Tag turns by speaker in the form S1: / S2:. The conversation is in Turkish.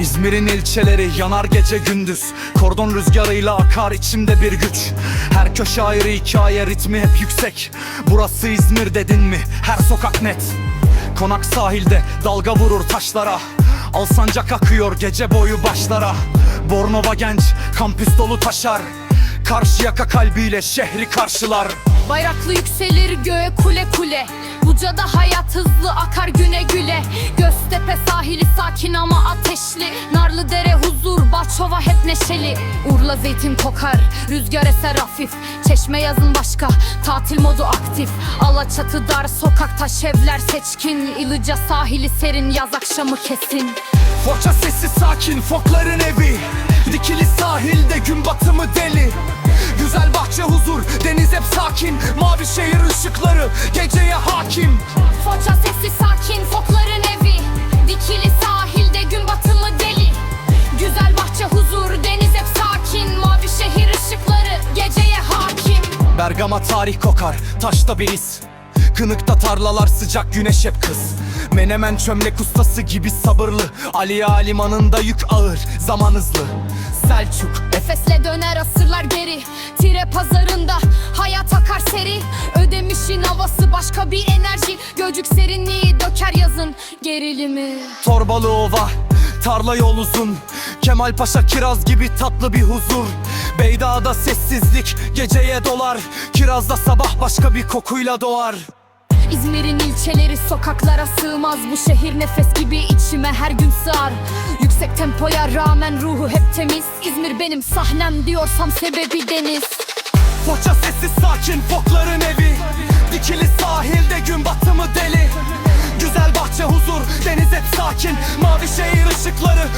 S1: İzmir'in ilçeleri yanar gece gündüz. Kordon rüzgarıyla akar içimde bir güç. Her köşe ayrı hikaye ritmi hep yüksek. Burası İzmir dedin mi? Her sokak net. Konak sahilde dalga vurur taşlara. Alsancak akıyor gece boyu başlara. Bornova genç kampüs dolu taşar Karşıyaka kalbiyle şehri karşılar.
S2: Bayraklı yükselir göğe kule kule. Buca'da hayat hızlı akar güne güle. Göztepe sahili sakin ama ateşli. Narlıdere huzur, Balçova hep neşeli. Urla zeytin kokar, rüzgar eser hafif. Çeşme yazın başka, tatil modu aktif. Alaçatı dar, sokak taş evler seçkin. İlıca sahili serin, yaz akşamı kesin.
S1: Foça sesi sakin fokların evi. Dikili sahilde gün batımı deli sakin. Mavi şehir ışıkları geceye hakim.
S2: Foça sesi sakin, fokların evi. Dikili sahilde gün batımı deli. Güzel bahçe huzur, deniz hep sakin. Mavi şehir ışıkları geceye hakim.
S1: Bergama tarih kokar taşta bir iz Kınıkta tarlalar sıcak güneş hep kız. Menemen çömlek ustası gibi sabırlı. Aliya limanında yük ağır zaman hızlı. Selçuk.
S2: Efesle döner asırlar geri. Tire pazarında hayat akar seri. Ödemişin havası başka bir enerji. Göcük serinliği döker yazın gerilimi.
S1: Torbalı ova, tarla yol uzun. Kemal Paşa kiraz gibi tatlı bir huzur. Beydağ'da sessizlik geceye dolar. Kirazda sabah başka bir kokuyla doğar
S2: İzmir'in ilçeleri sokaklara sığmaz. Bu şehir nefes gibi içime her gün sığar. Yüksek tempoya rağmen ruhu hep temiz. İzmir benim sahnem diyorsam sebebi deniz.
S1: Foça sessiz sakin fokların evi. Dikili sahilde gün batımı deli. Güzel bahçe huzur deniz hep sakin. Mavi şehir ışıkları